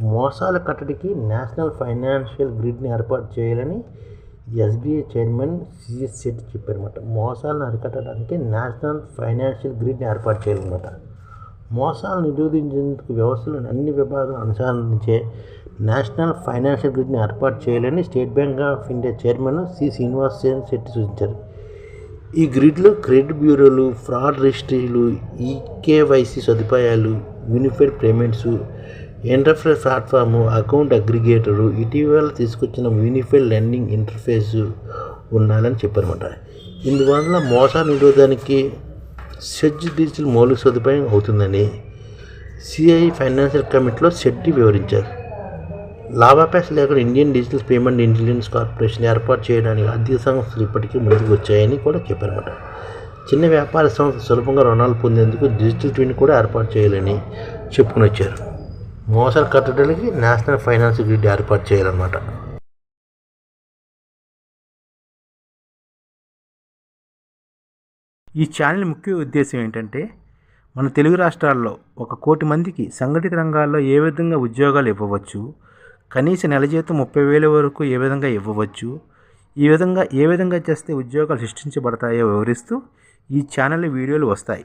మోసాల కట్టడికి national financial గ్రిడ్ని ఏర్పాటు చేయాలని ఎస్బీఐ చైర్మన్ సిఎస్ శెట్టి చెప్పారన్నమాట. మోసాలను అరికట్టడానికి నేషనల్ ఫైనాన్షియల్ గ్రిడ్ని ఏర్పాటు చేయాలన్నమాట. మోసాలను నిరోధించేందుకు వ్యవస్థలోని అన్ని విభాగాలను అనుసంధానించే నేషనల్ ఫైనాన్షియల్ గ్రిడ్ని ఏర్పాటు చేయాలని State Bank of India chairman C Srinivas Shetty సూచించారు. ఈ గ్రిడ్లో క్రెడిట్ బ్యూరోలు ఫ్రాడ్ రిజిస్ట్రీలు ఈకేవైసీ సదుపాయాలు unified payments interface platform account aggregator ఇటీవల తీసుకొచ్చిన యూనిఫైడ్ లెండింగ్ ఇంటర్ఫేస్ ఉండాలని చెప్పారన్నమాట. ఇందువల్ల మోసాల నిరోధానికి సెడ్జ్ డిజిటల్ మౌలిక సదుపాయం అవుతుందని సిఐ ఫైనాన్షియల్ కమిటీలో శెట్టి వివరించారు. లాభాపేక్ష లేకుండా Indian digital payment intelligence corporation ఏర్పాటు చేయడానికి ఆర్థిక సంస్థలు ఇప్పటికీ ముందుకు వచ్చాయని కూడా చెప్పారన్నమాట. చిన్న వ్యాపార సంస్థ సులభంగా రుణాలు పొందేందుకు డిజిటల్ ట్విన్ కూడా ఏర్పాటు చేయాలని చెప్పుకుని వచ్చారు మోసాలు కట్టడానికి నేషనల్ ఫైనాన్స్ గ్రిడ్ ఏర్పాటు చేయాలన్నమాట. ఈ ఛానల్ ముఖ్య ఉద్దేశం ఏంటంటే మన తెలుగు రాష్ట్రాల్లో ఒక కోటి మందికి సంఘటిత రంగాల్లో ఏ విధంగా ఉద్యోగాలు ఇవ్వవచ్చు కనీస నెల జీతం ముప్పై వేల వరకు ఏ విధంగా ఇవ్వవచ్చు ఈ విధంగా ఏ విధంగా చేస్తే ఉద్యోగాలు సృష్టించబడతాయో వివరిస్తూ ఈ ఛానల్ వీడియోలు వస్తాయి.